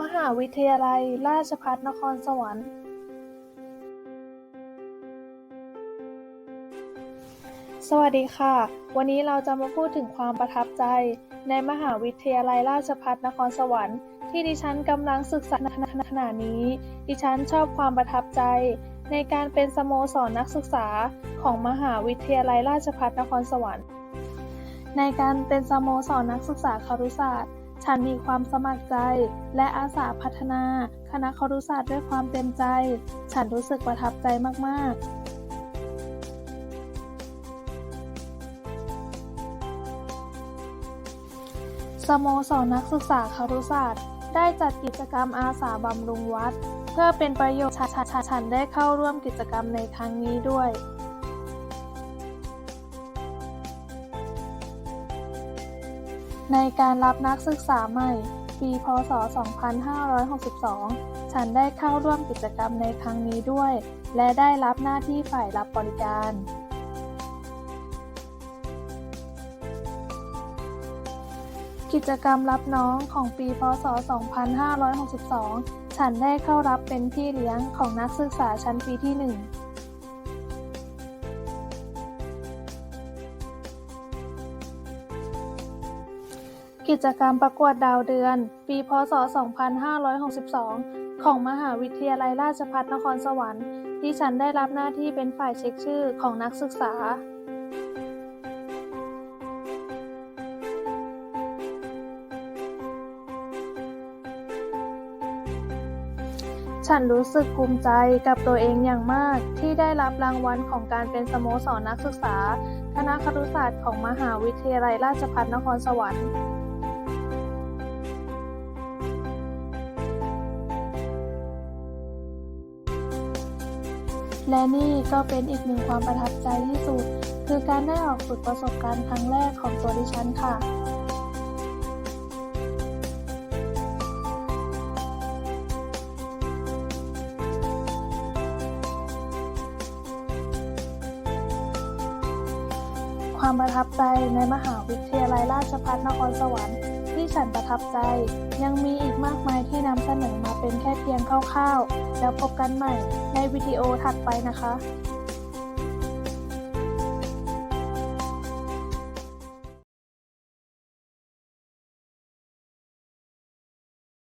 มหาวิทยาลัยราชภัฏนครสวรรค์สวัสดีค่ะ วันนี้เราจะมาพูดถึงความประทับใจ ในมหาวิทยาลัยราชภัฏนครสวรรค์ ที่ดิฉันกำลังศึกษาในขณะนี้ ดิฉันชอบความประทับใจ ในการเป็นสโมสรนักศึกษาของมหาวิทยาลัยราชภัฏนครสวรรค์ ในการเป็นสโมสรนักศึกษาคารุศาสตร์ ฉันมีความสมัครใจ และอาสาพัฒนา คณะครุศาสตร์ด้วยความเต็มใจ ฉันรู้สึกประทับใจมาก ๆสโมสรนักศึกษาครุศาสตร์ ได้จัดกิจกรรมอาสาบำรุงวัด เพื่อเป็นประโยชน์ฉันได้เข้าร่วมกิจกรรมในครั้งนี้ด้วย ในการรับนักศึกษาใหม่ ปี พศ 2562 ฉันได้เข้าร่วมกิจกรรมในครั้งนี้ด้วย และได้รับหน้าที่ฝ่ายรับบริการ กิจกรรมรับน้องของปี พศ 2562 ฉันได้เข้ารับเป็นพี่เลี้ยงของนักศึกษาชั้นปีที่ 1 กิจกรรมประกวดดาวเดือน ปี พศ 2562 ของมหาวิทยาลัยราชภัฏนครสวรรค์ ที่ฉันได้รับหน้าที่เป็นฝ่ายเช็คชื่อของนักศึกษาฉันรู้สึกภูมิใจกับตัวเองอย่างมากที่ได้รับรางวัลของการเป็นสโมสรนักศึกษา คณะครุศาสตร์ของมหาวิทยาลัยราชภัฏนครสวรรค์ และนี่ก็เป็นอีกหนึ่งความประทับใจที่สุด คือการได้ออกฝึกประสบการณ์ครั้งแรกของตัวดิฉันค่ะความประทับใจในมหาวิทยาลัยราชภัฏนครสวรรค์ ฉันประทับใจ ยังมีอีกมากมายที่นำเสนอมาเป็นแค่เพียงคร่าวๆ แล้วพบกันใหม่ในวิดีโอถัดไปนะคะ